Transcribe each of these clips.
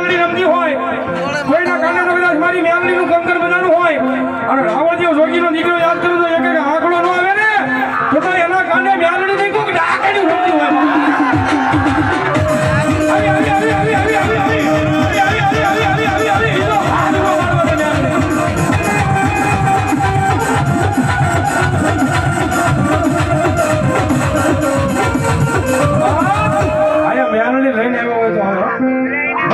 મેલડી રમતી હોય, કોઈના કારણે કદાચ મારી મેલડીનું કંકર બનાવવાનું હોય. અને રાવણ જેવો જોગીનો દીકરો યાદ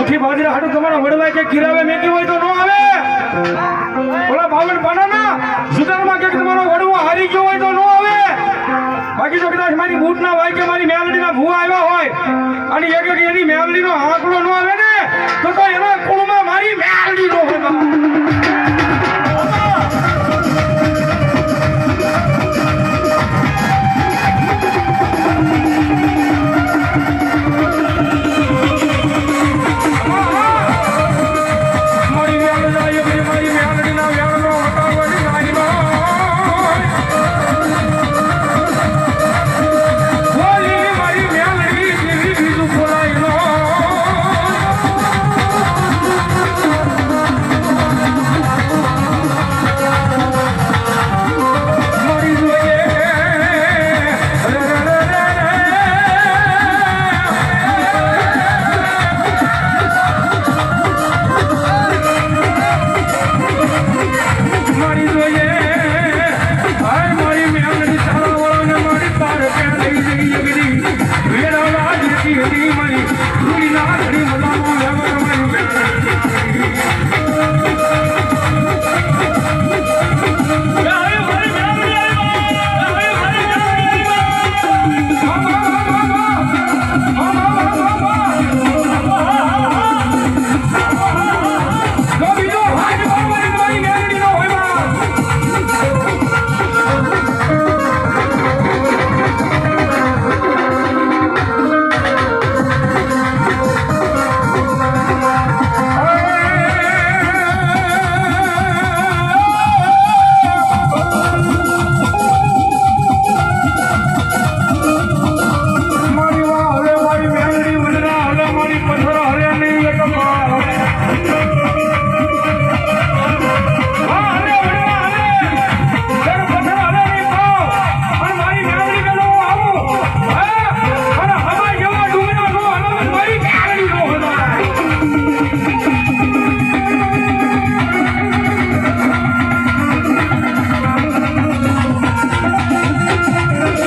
મુઠી બાજરા હાટું તમારો વડવાય કે કિરાવે મેકી હોય તો નો આવે. ઓલા ભાવન બનાના સુધારમાં કે તમારો વડવો હારી ગયો હોય તો નો આવે. બાકી જો કદાચ મારી બૂટ ના હોય કે મારી મેલડીના ભૂ આવ્યા હોય અને એક એક એની મેલડીનો આંકડો નો આવે ને, તો તો એના કુળમાં મારી મેલડી નો હોય. Oh, my God.